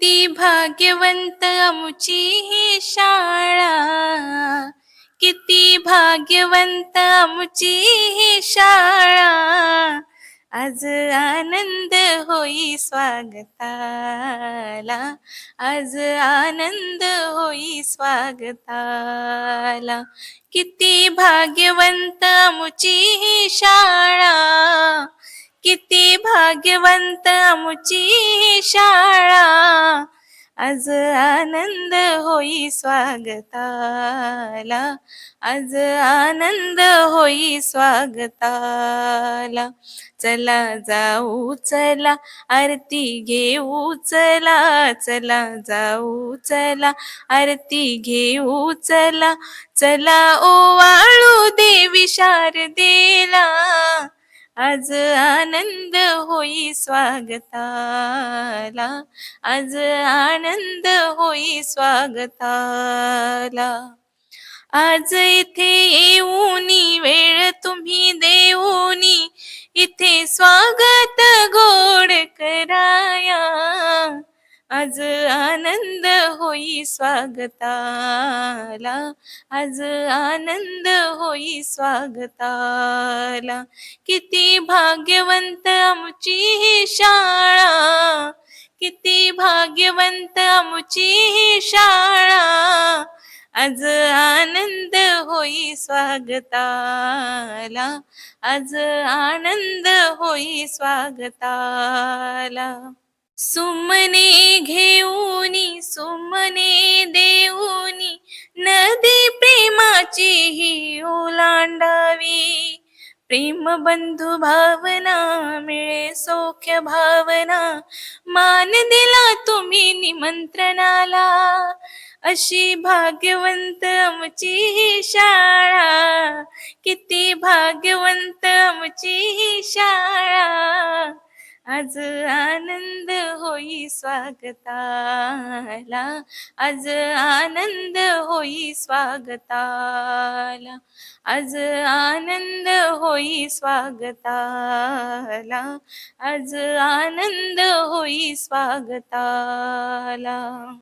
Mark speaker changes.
Speaker 1: ती भाग्यवंत आमची ही शाळा. किती भाग्यवंत आमची ही शाळा. आज आनंद होई स्वागताला. आज आनंद होई स्वागताला. किती भाग्यवंत आमची ही शाळा. किती भाग्यवंत आमची ही शाळा. आज आनंद होई स्वागताला. आज आनंद होई स्वागताला. चला जाऊ चला आरती घेऊ चला चला जाऊ चला आरती घेऊ चला चला ओवाळू देवी शारदेला. आज आनंद होई स्वागताला. आज आनंद होई स्वागताला. आज इथे आज आनंद होई स्वागताला. आज आनंद होई स्वागताला. किती भाग्यवंत आमची ही शाळा. किती भाग्यवंत आमची ही शाळा. आज आनंद होई स्वागताला. आज आनंद होई स्वागताला. सुमने घेऊनी सुमने देऊनी नदी प्रेमाची ही ओलांडावी. प्रेम बंधू भावना मिळे सौख्य भावना मान दिला तुम्ही निमंत्रणाला. अशी भाग्यवंत आमची ही शाळा किती भाग्यवंत आमची ही शाळा. आज आनंद होई स्वागताला. आज आनंद होई स्वागताला. आज आनंद होई स्वागताला. आज आनंद होई स्वागताला.